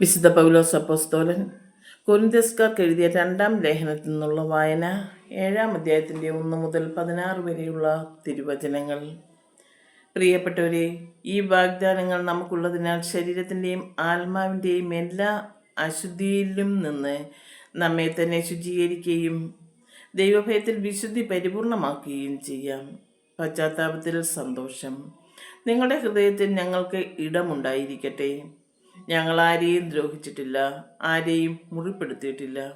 വിശുദ്ധ പൗലോസ് അപ്പോസ്തോലൻ കൊരിന്തസ്കാർക്ക് എഴുതിയ രണ്ടാം ലേഖനത്തിൽ നിന്നുള്ള വായന ഏഴാം അധ്യായത്തിന്റെ ഒന്ന് മുതൽ പതിനാറ് വരെയുള്ള തിരുവചനങ്ങൾ. പ്രിയപ്പെട്ടവരെ ഈ വാഗ്ദാനങ്ങൾ നമുക്കുള്ളതിനാൽ ശരീരത്തിന്റെയും ആത്മാവിന്റെയും എല്ലാ അശുദ്ധിയിലും നിന്ന് നമ്മെ തന്നെ ശുചീകരിക്കുകയും ദൈവഭയത്തിൽ വിശുദ്ധി പരിപൂർണമാക്കുകയും ചെയ്യാം. പശ്ചാത്താപത്തിൽ സന്തോഷം. നിങ്ങളുടെ ഹൃദയത്തിൽ ഞങ്ങൾക്ക് ഇടമുണ്ടായിരിക്കട്ടെ. ഞങ്ങൾ ആരെയും ദ്രോഹിച്ചിട്ടില്ല ആരെയും മുറിപ്പെടുത്തിയിട്ടില്ല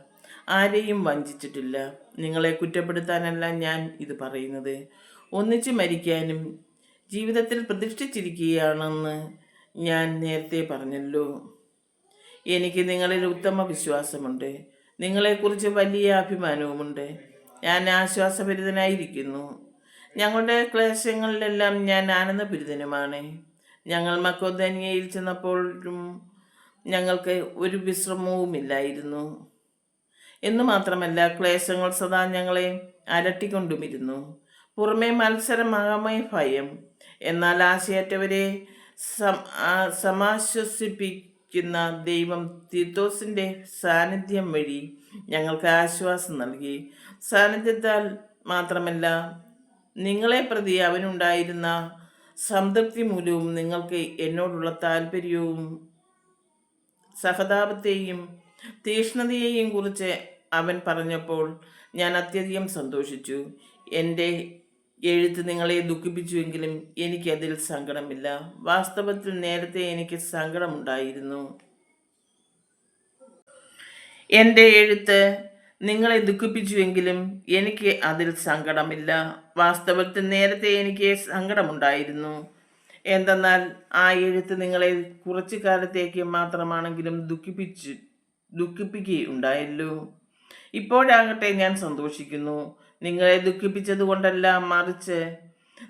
ആരെയും വഞ്ചിച്ചിട്ടില്ല. നിങ്ങളെ കുറ്റപ്പെടുത്താനല്ല ഞാൻ ഇത് പറയുന്നത്. ഒന്നിച്ച് മരിക്കാനും ജീവിതത്തിൽ പ്രതിഷ്ഠിച്ചിരിക്കുകയാണെന്ന് ഞാൻ നേരത്തെ പറഞ്ഞല്ലോ. എനിക്ക് നിങ്ങളിൽ ഉത്തമ വിശ്വാസമുണ്ട്. നിങ്ങളെക്കുറിച്ച് വലിയ അഭിമാനവുമുണ്ട്. ഞാൻ ആശ്വാസഭരിതനായിരിക്കുന്നു. ഞങ്ങളുടെ ക്ലേശങ്ങളിലെല്ലാം ഞാൻ ആനന്ദപുരിതനുമാണ് ഞങ്ങൾ മക്കോദനിയയിൽ ചെന്നപ്പോഴും ഞങ്ങൾക്ക് ഒരു വിശ്രമവുമില്ലായിരുന്നു. എന്നു മാത്രമല്ല ക്ലേശങ്ങൾ സദാ ഞങ്ങളെ അലട്ടിക്കൊണ്ടുമിരുന്നു. പുറമേ മത്സരമാകാമേ ഭയം. എന്നാൽ ആശയറ്റവരെ സമാശ്വസിപ്പിക്കുന്ന ദൈവം തീത്തോസിന്റെ സാന്നിധ്യം വഴി ഞങ്ങൾക്ക് ആശ്വാസം നൽകി. സാന്നിധ്യത്താൽ മാത്രമല്ല നിങ്ങളെ പ്രതി അവനുണ്ടായിരുന്ന സംതൃപ്തി മൂലവും നിങ്ങൾക്ക് എന്നോടുള്ള താല്പര്യവും സഹതാപത്തെയും തീഷ്ണതയെയും കുറിച്ച് അവൻ പറഞ്ഞപ്പോൾ ഞാൻ അത്യധികം സന്തോഷിച്ചു. എന്റെ എഴുത്ത് നിങ്ങളെ ദുഃഖിപ്പിച്ചുവെങ്കിലും എനിക്കതിൽ സങ്കടമില്ല. വാസ്തവത്തിൽ നേരത്തെ എനിക്ക് സങ്കടമുണ്ടായിരുന്നു. എന്റെ എഴുത്ത് നിങ്ങളെ ദുഃഖിപ്പിച്ചുവെങ്കിലും എനിക്ക് അതിൽ സങ്കടമില്ല. വാസ്തവത്തിൽ നേരത്തെ എനിക്ക് സങ്കടമുണ്ടായിരുന്നു. എന്തെന്നാൽ ആ എഴുത്ത് നിങ്ങളെ കുറച്ചു കാലത്തേക്ക് മാത്രമാണെങ്കിലും ദുഃഖിപ്പിച്ച് ദുഃഖിപ്പിക്കുകയുണ്ടായല്ലോ. ഇപ്പോഴാകട്ടെ ഞാൻ സന്തോഷിക്കുന്നു. നിങ്ങളെ ദുഃഖിപ്പിച്ചത് കൊണ്ടല്ല മറിച്ച്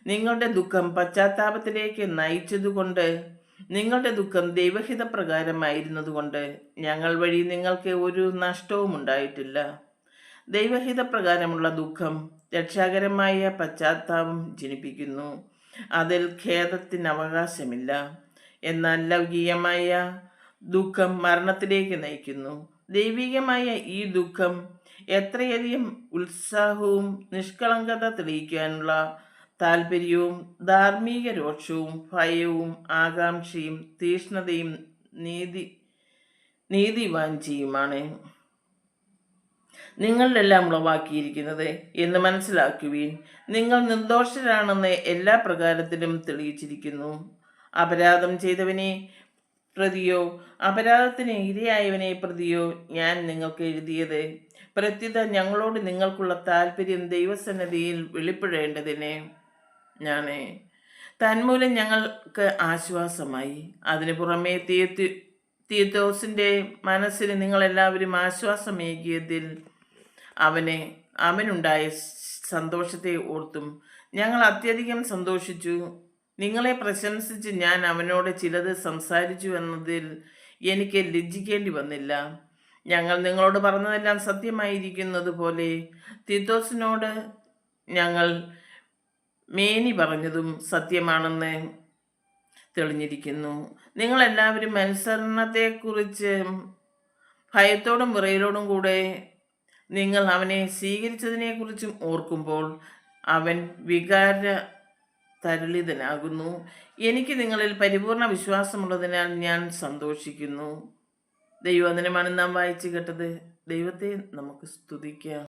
നിങ്ങളുടെ ദുഃഖം പശ്ചാത്താപത്തിലേക്ക് നയിച്ചതുകൊണ്ട് നിങ്ങളുടെ ദുഃഖം ദൈവഹിത പ്രകാരമായിരുന്നതുകൊണ്ട് ഞങ്ങൾ വഴി നിങ്ങൾക്ക് ഒരു നഷ്ടവും ഉണ്ടായിട്ടില്ല. ദൈവഹിത പ്രകാരമുള്ള ദുഃഖം രക്ഷാകരമായ പശ്ചാത്താപം ജനിപ്പിക്കുന്നു. അതിൽ ഖേദത്തിന് അവകാശമില്ല എന്നാൽ ലൗകികമായ ദുഃഖം മരണത്തിലേക്ക് നയിക്കുന്നു. ദൈവികമായ ഈ ദുഃഖം എത്രയധികം ഉത്സാഹവും നിഷ്കളങ്കത തെളിയിക്കാനുള്ള താല്പര്യവും ധാർമ്മിക രോക്ഷവും ഭയവും ആകാംക്ഷയും തീഷ്ണതയും നീതി നീതിവാഞ്ചിയുമാണ് നിങ്ങളിലെല്ലാം ഉളവാക്കിയിരിക്കുന്നത് എന്ന് മനസ്സിലാക്കുവീൻ. നിങ്ങൾ നിർദോഷരാണെന്ന് എല്ലാ പ്രകാരത്തിലും തെളിയിച്ചിരിക്കുന്നു. അപരാധം ചെയ്തവനെ പ്രതിയോ അപരാധത്തിന് ഇരയായവനെ പ്രതിയോ ഞാൻ നിങ്ങൾക്ക് എഴുതിയത്. പ്രത്യുത ഞങ്ങളോട് നിങ്ങൾക്കുള്ള താല്പര്യം ദൈവസന്നതിയിൽ വെളിപ്പെടേണ്ടതിന്. ഞാൻ തന്മൂലം ഞങ്ങൾക്ക് ആശ്വാസമായി. അതിനു പുറമേ തീയത്തി തീത്തോസിന്റെ മനസ്സിന് നിങ്ങളെല്ലാവരും ആശ്വാസമേകിയതിൽ അവനെ അവനുണ്ടായ സന്തോഷത്തെ ഓർത്തും ഞങ്ങൾ അത്യധികം സന്തോഷിച്ചു. നിങ്ങളെ പ്രശംസിച്ച് ഞാൻ അവനോട് ചിലത് സംസാരിച്ചു എന്നതിൽ എനിക്ക് ലജ്ജിക്കേണ്ടി വന്നില്ല. ഞങ്ങൾ നിങ്ങളോട് പറഞ്ഞതെല്ലാം സത്യമായിരിക്കുന്നത് പോലെ തീത്തോസിനോട് ഞങ്ങൾ മേനി പറഞ്ഞതും സത്യമാണെന്ന് തെളിഞ്ഞിരിക്കുന്നു. നിങ്ങളെല്ലാവരും മത്സരണത്തെക്കുറിച്ച് ഭയത്തോടും വിറയിലോടും കൂടെ നിങ്ങൾ അവനെ സ്വീകരിച്ചതിനെക്കുറിച്ചും ഓർക്കുമ്പോൾ അവൻ വികാര തരളിതനാകുന്നു എനിക്ക് നിങ്ങളിൽ പരിപൂർണ വിശ്വാസമുള്ളതിനാൽ ഞാൻ സന്തോഷിക്കുന്നു. ദൈവവചനമാണ് നാം വായിച്ചു കേട്ടത്. ദൈവത്തെ നമുക്ക് സ്തുതിക്കാം.